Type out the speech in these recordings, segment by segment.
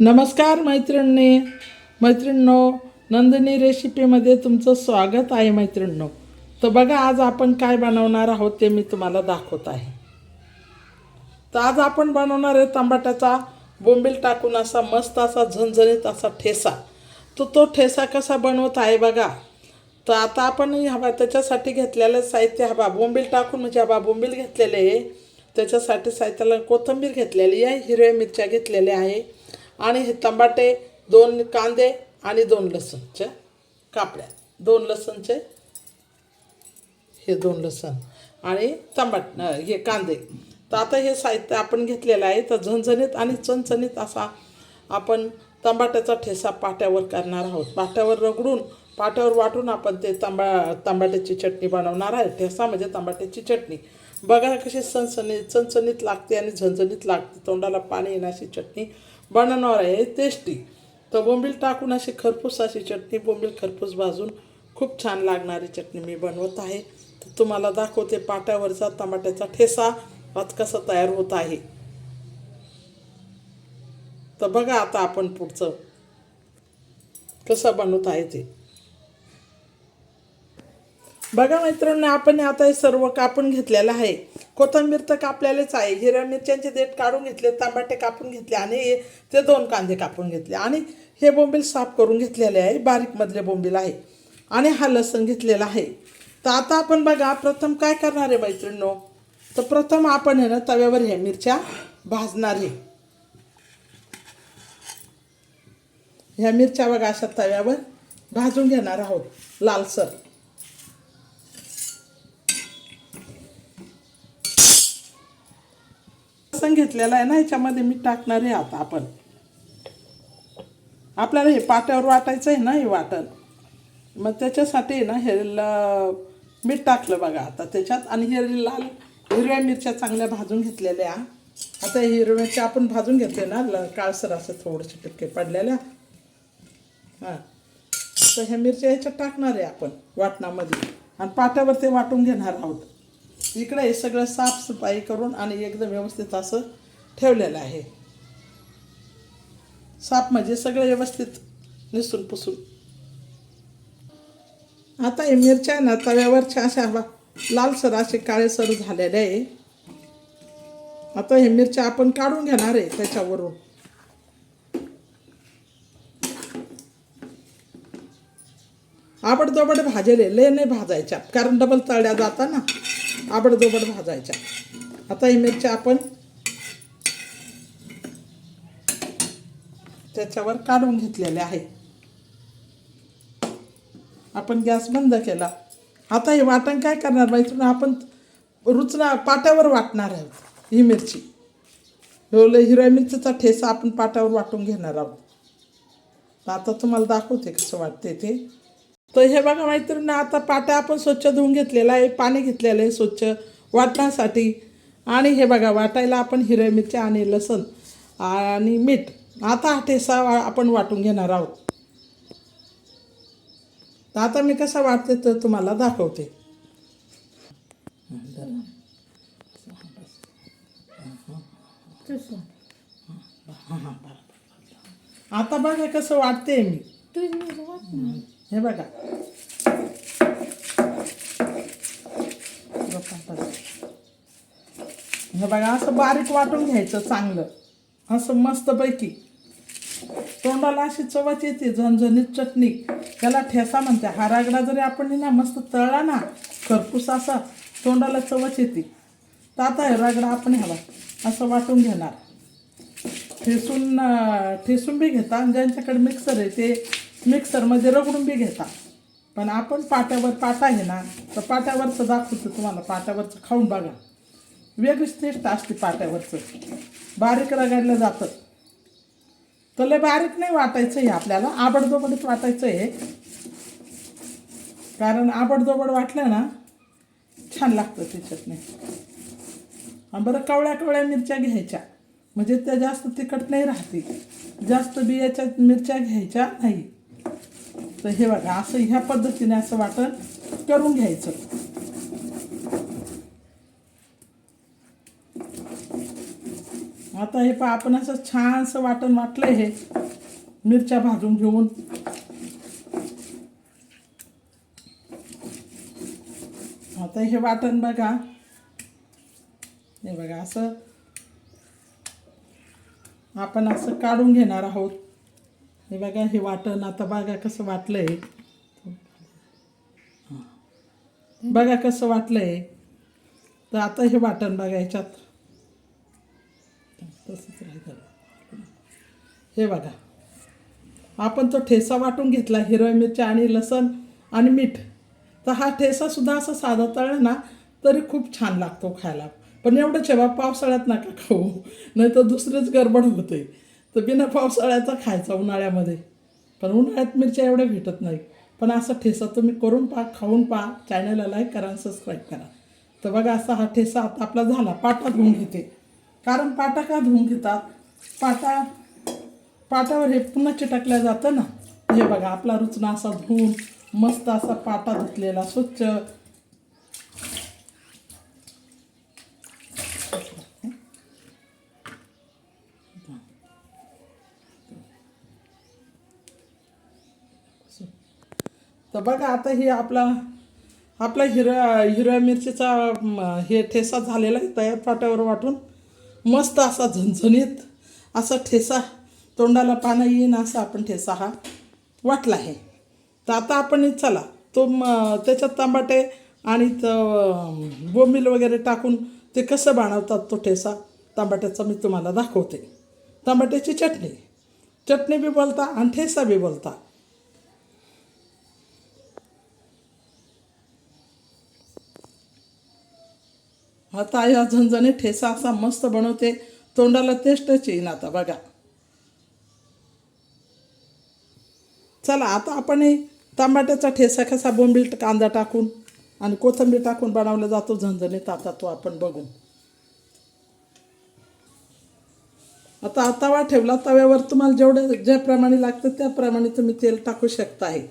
नमस्कार मैत्रिणी. मैत्रिणींनो नंदिनी रेसिपीमध्ये तुमचं स्वागत आहे मैत्रिणींनो. तर बघा आज आपण काय बनवणार आहोत ते मी तुम्हाला दाखवत आहे. तर आज आपण बनवणार आहे तांबाट्याचा बोंबील टाकून असा मस्त असा झणझणीत असा ठेसा. तर तो ठेसा कसा बनवत आहे बघा. तर आता आपण हवा त्याच्यासाठी घेतलेलं साहित्य हवा बोंबील टाकून म्हणजे हवा बोंबील घेतलेले आहे. त्याच्यासाठी साहित्याला कोथिंबीर घेतलेली आहे हिरव्या मिरच्या घेतलेल्या आहे. आणि हे तंबाटे दोन कांदे आणि दोन लसूणच्या कापड्या. दोन लसूणचे हे दोन लसूण आणि तंबाट हे कांदे. तर आता हे साहित्य आपण घेतलेलं आहे. तर झणझणीत आणि चणचणीत असा आपण तंबाट्याचा ठेसा पाट्यावर करणार आहोत. पाट्यावर रगडून पाट्यावर वाटून आपण ते तांबा तांबाट्याची चटणी बनवणार आहे. ठेसा म्हणजे तांबाट्याची चटणी. बघा कशी सणसणीत चणचणीत लागते आणि झणझणीत लागते. तोंडाला पाणी येण्याची चटणी बनवणार आहे. टेस्टी तर बोंबील टाकून अशी खरपूस अशी चटणी बोंबील खरपूस भाजून खूप छान लागणारी चटणी मी बनवत आहे. तर तुम्हाला दाखवते पाट्यावरचा टमाट्याचा ठेसा आज कसा तयार होत आहे. तर बघा आता आपण पुढचं कसं बनवत आहे ते. बघा मित्रांनो आपण आता हे सर्व कापून घेतलेलं आहे. कोथिंबीर तर कापलेलेच आहे. हिरव्या मिरच्यांचे देठ काढून घेतले तांबाटे कापून घेतले आणि हे- ते दोन कांदे कापून घेतले. आणि हे बोंबील साफ करून घेतलेले आहे. बारीकमधले बोंबील आहे. आणि हा लसण घेतलेला आहे. तर आता आपण बघा प्रथम काय करणार आहे मैत्रिणीनो? तर प्रथम आपण आहे ना तव्यावर ह्या मिरच्या भाजणार आहे. ह्या मिरच्या बघा अशा तव्यावर भाजून घेणार आहोत लालसर. लसण घेतलेला आहे ना ह्याच्यामध्ये मी टाकणार आहे आता आपण. आपल्याला हे पाट्यावर वाटायचं आहे ना हे वाटण. मग त्याच्यासाठी आहे ना हे मीठ टाकलं बघा आता त्याच्यात. आणि हे लाल हिरव्या मिरच्या चांगल्या भाजून घेतलेल्या. आता हिरव्याच्या हिरव्या मिरच्या आपण भाजून घेतले ना ल काळसर असं थोडेसे टिपके पडलेल्या. हां. तर ह्या मिरच्या ह्याच्यात टाकणार आहे आपण वाटणामध्ये. आणि पाट्यावर ते वाटून घेणार आहोत. इकडे हे सगळं साफसफाई करून आणि एकदम व्यवस्थित असं ठेवलेलं आहे. साफ म्हणजे सगळं व्यवस्थित निसून पुसून. आता हे मिरच्या ना तव्यावरच्या अशा लालसर असे काळेसर झालेले आहे. आता हे मिरच्या आपण काढून घेणार आहे त्याच्यावरून. आबडदोबड भाजेले लय नाही भाजायच्या. कारण डबल तळल्या जातात ना आबडदोबड भाजायच्या. आता ही मिरच्या आपण त्याच्यावर काढून घेतलेले आहे. आपण गॅस बंद केला. आता हे वाटण काय करणार माहिती आपण रुचना पाट्यावर वाटणार आहोत ही मिरची. हो, एवढं हिरव्या मिरचीचा ठेसा आपण पाट्यावर वाटून घेणार आहोत. तर आता तुम्हाला दाखवते कसं वाटते ते. तर हे बघा मैत्रिणी आता पाट्या आपण स्वच्छ धुवून घेतलेला आहे पाणी घेतलेलं आहे स्वच्छ वाटण्यासाठी. आणि हे बघा वाटायला आपण हिरव्या मिरच्या आणि लसण आणि मीठ. आता हा ठेसा आपण वाटून घेणार आहोत. तर आता मी कसा वाटते तर तुम्हाला दाखवते. आता बघा कसं वाटते मी. हे बघा. हे बघा असं बारीक वाटून घ्यायचं चांगलं. असं मस्तपैकी. तोंडाला अशी चवच येते झणझणीत चटणी. त्याला ठेसा म्हणते. हा रागडा जरी आपण ना मस्त तळला ना खरपूस असा तोंडाला चवच येते. तर आता रागडा आपण ह्याला असं वाटून घेणार. ठेसून ठेसून बी घेता आणि ज्यांच्याकडे मिक्सर आहे ते मिक्सरमध्ये रगडून बी घेता. पण आपण पाट्यावर पाटा आहे ना तर पाट्यावरचं दाखवतो तुम्हाला पाट्यावरचं खाऊन बघा. वेगळीच टेस्ट असते पाट्यावरचं बारीक रगडलं जातं. तर लय बारीक नाही वाटायचं आहे आपल्याला आबडदोबडच वाटायचं आहे कारण आबडदोबड वाटलं ना छान लागतं त्याच्यात नाही बरं कवळ्या कवळ्या मिरच्या घ्यायच्या. म्हणजे त्या जास्त तिखट नाही राहते. जास्त बियाच्या मिरच्या घ्यायच्या नाही. तर हे बघा असं ह्या पद्धतीने असं वाटण करून घ्यायचं. आता हे पा आपण असं छानसं वाटण वाटलं हे मिरच्या भाजून घेऊन. आता हे वाटण बघा. हे बघा असं आपण असं काढून घेणार आहोत. हे बघा हे वाटण आता बघा कसं वाटलंय. बघा कसं वाटलंय. तर आता हे वाटण बघा ह्याच्यात. तसंच राहिलं. हे बघा. आपण तो ठेसा वाटून घेतला हिरव्या मिरच्या आणि लसण आणि मीठ. तर हा ठेसासुद्धा असा साधा तळला ना तरी खूप छान लागतो खायला. पण एवढं जेव्हा पावसाळ्यात नका खाऊ. नाही तर दुसरीच गडबड होते तर बिना पावसाळ्याचा खायचा उन्हाळ्यामध्ये. पण उन्हाळ्यात मिरच्या एवढ्या भेटत नाही पण असा ठेसा तुम्ही करून पहा खाऊन पहा चॅनलला लाईक करा आणि सबस्क्राईब करा. तर बघा असा हा ठेसा आता आपला झाला पाटा धुवून घेते. कारण पाटा का धुवून घेतात? पाटा पाटावर हे पुन्हा चिटकल्या जातं ना. हे बघा आपला रुचना असा धुवून मस्त असा पाटा धुतलेला स्वच्छ. तर बघा आता हे आपला आपला हिरव्या हिरव्या मिरचीचा हे ठेसा झालेला आहे तयार पाट्यावर वाटून. मस्त असा झणझणीत असा ठेसा तोंडाला पानं येईन असा आपण ठेसा हा वाटला आहे. तर आता आपण चला तो म त्याच्यात तांबाटे आणि त- बोंबील वगैरे टाकून ते कसं बनवतात तो ठेसा तांबाट्याचा मी तुम्हाला दाखवते. तांबाट्याची चटणी. चटणी बी बोलता आणि ठेसा बी बोलता. आता या झणझणी ठेसा असा मस्त बनवते. तोंडाला टेस्टच येईन आता बघा. चला आता आपण हे टमाट्याचा ठेसा कसा बोंबील कांदा टाकून आणि कोथिंबीर टाकून बनवला जातो झणझणीत. आता तो आपण बघू. आता तवा ठेवला. तव्यावर तुम्हाला जेवढं ज्याप्रमाणे लागतं त्याप्रमाणे तुम्ही तेल टाकू शकता आहे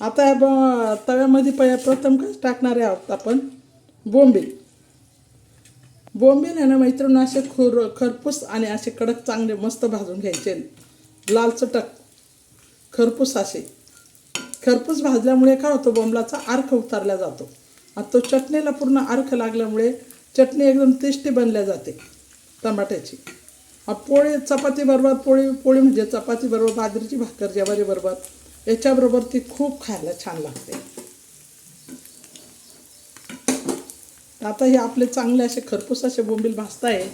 आता या ब- तव्यामध्ये प प्रथम टाकणार टाकणारे आहोत आपण? बोंबील. बोंबील आहे ना मैत्रिणी असे खुर खरपूस आणि असे कडक चांगले मस्त भाजून घ्यायचे. लाल चटक खरपूस असे. खरपूस भाजल्यामुळे काय होतं बोंबलाचा अर्क उतारला जातो. आणि तो चटणीला पूर्ण अर्क लागल्यामुळे चटणी एकदम टेस्टी बनल्या जाते टमाट्याची. पोळी पोळी चपातीबरोबर पोळी पोळी म्हणजे चपातीबरोबर बाजरीची भाकर ज्वारीबरोबर याच्याबरोबर ती खूप खायला छान लागते. आता हे आपले चांगले असे खरपूस असे बोंबील भाजताय. आहे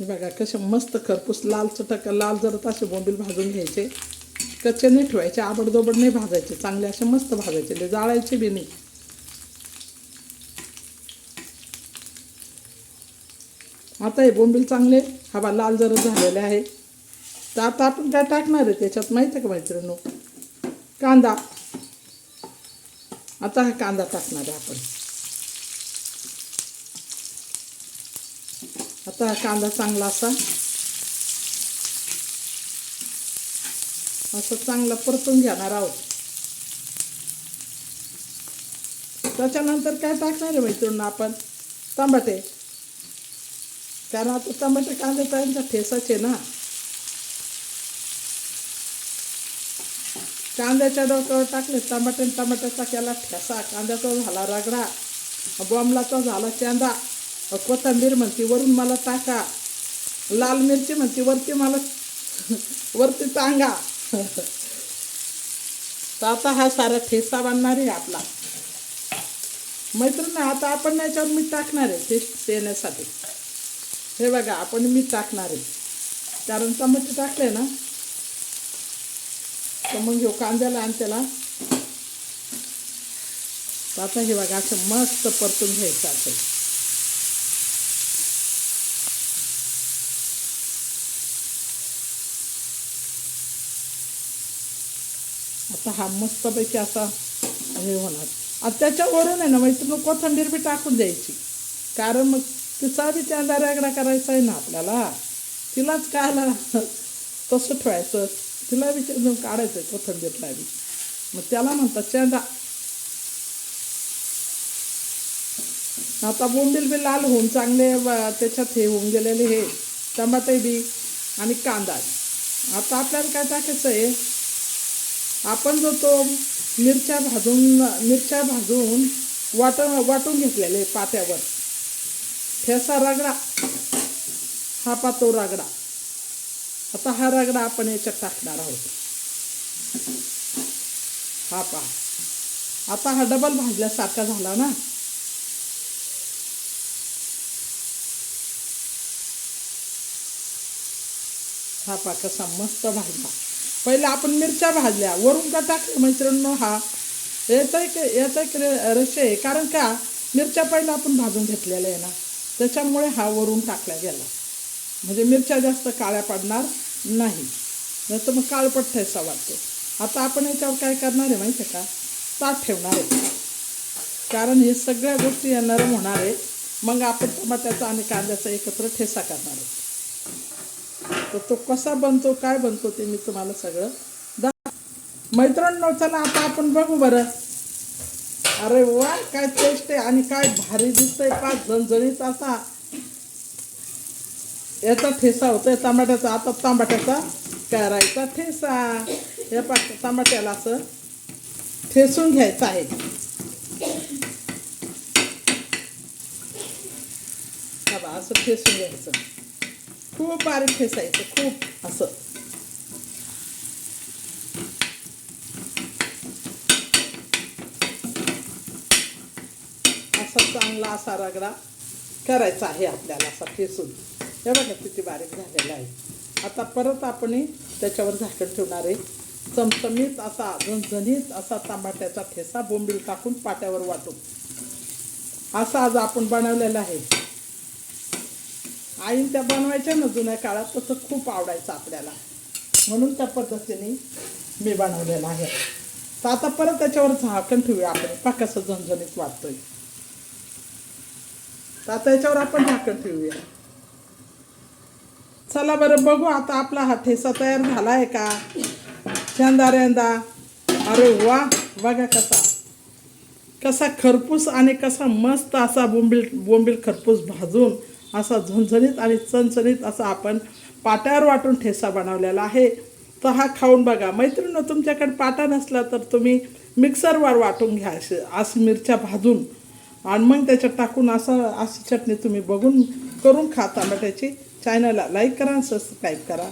बघा कसे मस्त खरपूस लाल चटक लाल जरत असे बोंबील भाजून घ्यायचे. कच्चे नाही ठेवायचे आबडदोबड नाही भाजायचे चांगले असे मस्त भाजायचे ते जाळायचे बी नाही. आता हे बोंबील चांगले हवा लाल जरत झालेले आहे. तर आता आपण काय टाकणार आहे त्याच्यात माहिती आहे का मैत्रिणू कांदा. आता हा कांदा टाकणार आहे आपण. आता हा कांदा चांगला असा. असं चांगला परतून घेणार आहोत. त्याच्यानंतर काय टाकणार आहे मैत्रिणी आपण? टमाटे कारण आता टमाटे कांदे त्यांच्या ठेसाच आहे ना. कांद्याच्या डोक्यावर टाकले टमाटे टमाट्याचा केला ठेसा कांद्याचा झाला रगडा बॉम्बलाचा झाला चेंदा कोथिंबीर म्हणती वरून मला टाका लाल मिरची म्हणती वरती मला वरती चांगा तर आता हा सारा ठेसा बांधणार आहे आपला. मैत्रिणी आता आपण याच्यावर मीठ टाकणार आहे टेस्ट देण्यासाठी. हे बघा आपण मीठ टाकणार आहे. कारण टमाटे टाकले ना तर मग घेऊ कांद्याला आणि त्याला आता हे बघा असं मस्त परतून घ्यायचं असेल आता हा मस्तपैकी असा हे होणार. आता त्याच्यावरून आहे ना म्हणजे माहिती कोथंबीर बी टाकून द्यायची. कारण मग तिचा बी त्या रगडा करायचा आहे ना आपल्याला. तिलाच कायला तसं ठेवायचं. तिला विचार काढायचं आहे कोथिंबीरला बी मग त्याला म्हणतात चेंदा आता बोंबील बी लाल होऊन चांगले त्याच्यात हे होऊन गेलेले हे टमाटे बी आणि कांदा आता आपल्याला काय टाकायचं आहे? आपण जो तो मिरच्या भाजून मिरच्या भाजून वाट वाटून घेतलेले पात्यावर. ठेसा रगडा. हा पातो रगडा. आता हा रगडा आपण याच्यात टाकणार आहोत. हा पहा. आता हा डबल भाजल्यासारखा झाला ना? हा पा कसा मस्त भाजला. पहिले आपण मिरच्या भाजल्या. वरून का टाकलं मैत्रिणींनो हा? याचा एक याचा एक रस रश आहे. कारण का? मिरच्या पहिला आपण भाजून घेतलेल्या आहे ना. त्याच्यामुळे हा वरून टाकला गेला. म्हणजे मिरच्या जास्त काळ्या पडणार नाही. नाही तर मग काळपट ठेसा वाटतो. आता आपण याच्यावर काय करणार आहे माहिती आहे का? ताट ठेवणार आहे. कारण हे सगळ्या गोष्टी या नरम होणार आहे. मग आपण टमाट्याचा आणि कांद्याचा एकत्र ठेसा करणार आहे. तर तो कसा बनतो काय बनतो ते मी तुम्हाला सगळं दा मैत्रिणींनो चला आता आपण बघू बरं. अरे वा काय टेस्ट आहे आणि काय भारी दिसतंय. पाच झणझणीत असा याचा ठेसा होतोय टमाट्याचा आता टमाट्याचा करायचा ठेसा. या पा टमाट्याला असं ठेसून घ्यायचं आहे. बा, असं ठेसून घ्यायचं. खूप बारीक ठेसायचं खूप असं. असा चांगला असा रगडा करायचा आहे आपल्याला असा ठेसून. हे बघा किती बारीक झालेलं आहे. आता परत आपण त्याच्यावर झाकण ठेवणार आहे. चमचमीत असा झणझणीत असा टमाट्याचा ठेसा बोंबील टाकून पाट्यावर वाटून. असा आज आपण बनवलेला आहे. आईन त्या बनवायच्या ना जुन्या काळात तसं खूप आवडायचं आपल्याला. म्हणून त्या पद्धतीने मी बनवलेलं आहे. तर आता परत त्याच्यावर झाकण ठेवूया आपण. पाकाचं झणझणीत वाटतोय. तर आता याच्यावर आपण झाकण ठेवूया. चला बरं बघू आता आपला हा ठेसा तयार झाला आहे का शेंदाऱ्यांदा अरे वा बघा कसा. कसा खरपूस आणि कसा मस्त असा बोंबील बोंबील खरपूस भाजून असा झणझणीत आणि चणचणीत असा आपण पाट्यावर वाटून ठेसा बनवलेला आहे. तर हा खाऊन बघा. मैत्रिणी तुमच्याकडे पाटा नसला तर तुम्ही मिक्सरवर वाटून घ्या असे असं मिरच्या भाजून. आणि मग त्याच्यात टाकून असं अशी चटणी तुम्ही बघून करून खा टमाट्याची चॅनलला लाईक करा आणि सबस्क्राईब करा.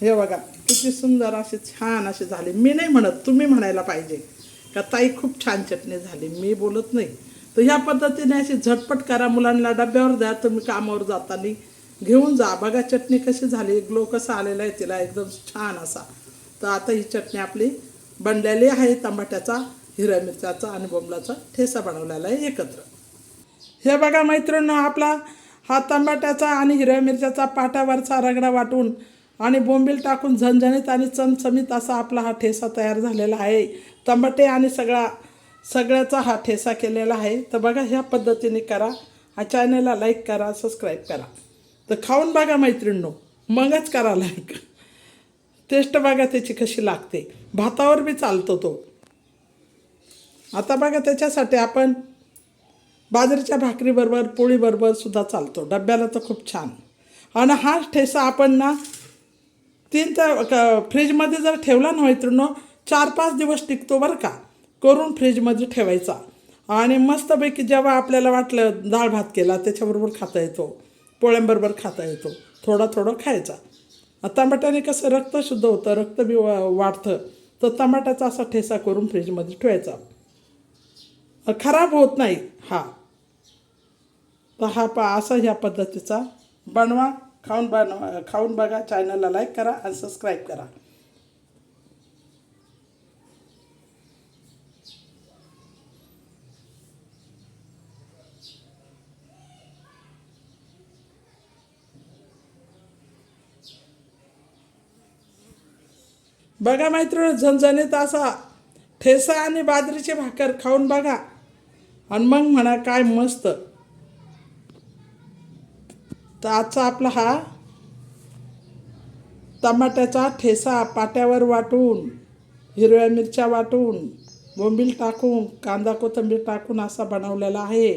हे बघा किती सुंदर अशी छान अशी झाली. मी नाही म्हणत तुम्ही म्हणायला पाहिजे. का ताई खूप छान चटणी झाली. मी बोलत नाही. तर ह्या पद्धतीने अशी झटपट करा मुलांना डब्यावर द्या तुम्ही कामावर जाताना घेऊन जा. बघा चटणी कशी झाली. ग्लो कसा आलेला आहे तिला एकदम छान असा. तर आता ही चटणी आपली बनलेली आहे. टमाट्याचा हिरव्या मिरच्याचा आणि बोंबलाचा ठेसा बनवलेला आहे एकत्र. हे बघा मैत्रिणीनं आपला हा तंबाट्याचा आणि हिरव्या मिरच्याचा पाट्यावरचा रगडा वाटून आणि बोंबील टाकून झणझणीत आणि चमचमीत असा आपला हा ठेसा तयार झालेला आहे. टमाटे आणि सगळा सगळ्याचा हा ठेसा केलेला आहे. तर बघा ह्या पद्धतीने करा. हा चॅनलला लाईक करा सबस्क्राईब करा. तर खाऊन बघा मैत्रिणींनो मगच करा लाईक टेस्ट बघा त्याची कशी लागते. भातावर बी चालतो तो. आता बघा त्याच्यासाठी आपण बाजरीच्या भाकरीबरोबर पोळीबरोबर सुद्धा चालतो. डब्याला तर खूप छान. आणि हा ठेसा आपण ना तीन तर क- फ्रीजमध्ये जर ठेवला ना मैत्रिणो चार पाच दिवस टिकतो बरं का. करून फ्रीजमध्ये ठेवायचा. आणि मस्तपैकी जेव्हा आपल्याला वाटलं डाळ भात केला त्याच्याबरोबर खाता येतो. पोळ्यांबरोबर खाता येतो. थोडा थोडं खायचा टमाट्याने कसं रक्त शुद्ध होतं रक्त बी वा- वाढतं तर टमाट्याचा असा ठेसा करून फ्रीजमध्ये ठेवायचा. खराब होत नाही. हा. तर हा पा असा ह्या पद्धतीचा बनवा खाऊन बनवा खाऊन बघा चॅनलला लाईक करा आणि सबस्क्राईब करा. बघा मैत्रिणी झणझणीत असा ठेसा आणि बाजरीची भाकर खाऊन बघा. आणि मग म्हणा काय मस्त. तर आजचा आपला हा टमाट्याचा ठेसा पाट्यावर वाटून हिरव्या मिरच्या वाटून बोंबील टाकून कांदा कोथिंबीर टाकून असा बनवलेला आहे.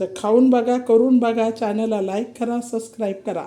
तर खाऊन बघा करून बघा चॅनलला लाईक करा सबस्क्राईब करा.